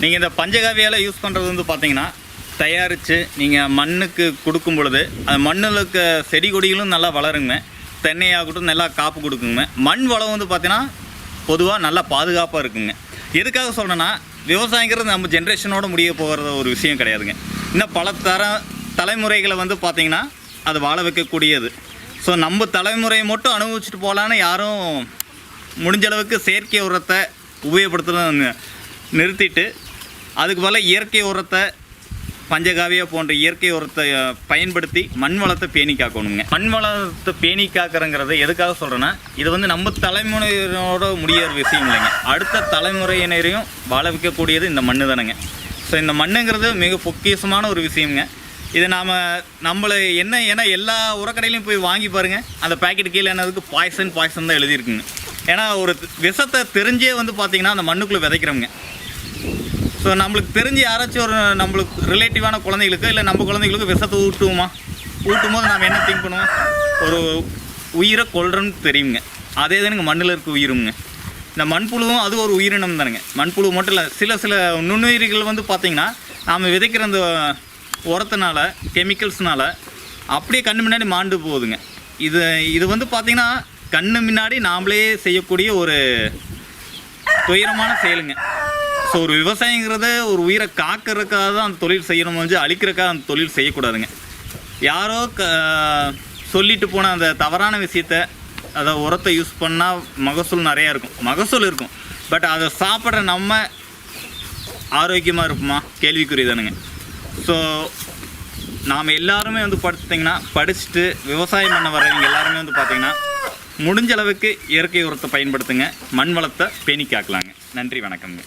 நீங்கள் இந்த பஞ்சகாவியால் யூஸ் பண்ணுறது வந்து பார்த்தீங்கன்னா தயாரித்து நீங்கள் மண்ணுக்கு கொடுக்கும் பொழுது அந்த மண்ணில் இருக்க செடி கொடிகளும் நல்லா வளருங்க. தென்னையாகட்டும் நல்லா காப்பு கொடுக்குங்க. மண் வளம் வந்து பார்த்தீங்கன்னா பொதுவாக நல்லா பாதுகாப்பாக இருக்குங்க. எதுக்காக சொல்கிறேன்னா விவசாயங்கிறது நம்ம ஜென்ரேஷனோட முடிய போகிற ஒரு விஷயம் கிடையாதுங்க. இன்னும் பல தர தலைமுறைகளை வந்து பார்த்திங்கன்னா அது வாழ வைக்கக்கூடியது. ஸோ நம்ம தலைமுறையை மட்டும் அனுபவிச்சுட்டு போகலான்னு யாரும் முடிஞ்ச அளவுக்கு செயற்கை உரத்தை உபயோகப்படுத்துகிறத நிறுத்திட்டு அதுக்கு பதிலாக இயற்கை உரத்தை பஞ்சகாவியா போன்ற இயற்கை உரத்தை பயன்படுத்தி மண் வளத்தை பேணி காக்கணுங்க. மண் வளத்தை பேணி காக்கிறங்கிறத எதுக்காக சொல்கிறேன்னா இது வந்து நம்ம தலைமுறையினரோட முடியாத விஷயம் இல்லைங்க. அடுத்த தலைமுறையினரையும் வாழ வைக்கக்கூடியது இந்த மண்ணு தானுங்க. ஸோ இந்த மண்ணுங்கிறது மிக பொக்கிஷமான ஒரு விஷயங்க இது நாம் நம்மளை என்ன ஏன்னா எல்லா உரக்கடையிலையும் போய் வாங்கி பாருங்கள் அந்த பாக்கெட் கீழே என்னதுக்கு? பாய்சன் பாய்சன் தான் எழுதியிருக்குங்க. ஏன்னா ஒரு விஷத்தை தெரிஞ்சே வந்து பார்த்திங்கன்னா அந்த மண்ணுக்குள்ளே விதைக்கிறோங்க ஸோ நம்மளுக்கு தெரிஞ்சு யாராச்சும் ஒரு நம்மளுக்கு ரிலேட்டிவான குழந்தைகளுக்கு இல்லை நம்ம குழந்தைகளுக்கு விஷத்தை ஊட்டுவோமா? ஊட்டும் போது நாம் என்ன திங்க் பண்ணுவோம்? ஒரு உயிரை கொல்றோன்னு தெரியுங்க. அதே தானுங்க மண்ணில் இருக்க உயிருங்க. இந்த மண்புழுவும் அது ஒரு உயிரினம் தானுங்க. மண்புழு மட்டும் இல்லை சில சில நுண்ணுயிரிகள் வந்து பார்த்திங்கன்னா நாம் விதைக்கிற அந்த உரத்தினால கெமிக்கல்ஸ்னால அப்படியே கண்ணு முன்னாடி மாண்டு போகுதுங்க. இது இது வந்து பார்த்திங்கன்னா கண்ணு முன்னாடி நாமளே செய்யக்கூடிய ஒரு துயரமான செயலுங்க. ஸோ ஒரு விவசாயங்கிறத ஒரு உயிரை காக்கிறதுக்காக தான் அந்த தொழில் செய்யணும் வந்து அழிக்கிறக்காக அந்த தொழில் செய்யக்கூடாதுங்க. யாரோ க சொல்லிட்டு போன அந்த தவறான விஷயத்த அதை உரத்தை யூஸ் பண்ணால் மகசூல் நிறையா இருக்கும். மகசூல் இருக்கும். பட் அதை சாப்பிட்ற நம்ம ஆரோக்கியமாக இருப்போமா? கேள்விக்குரியதானுங்க ஸோ நாம் எல்லாருமே வந்து பார்த்திங்கன்னா படிச்சுட்டு விவசாயம் பண்ண வர்றவங்க எல்லாருமே வந்து பார்த்திங்கன்னா முடிஞ்ச அளவுக்கு இயற்கை உரத்தை பயன்படுத்துங்க. மண் வளத்தை பேணி காக்கலாங்க நன்றி வணக்கம்ங்க.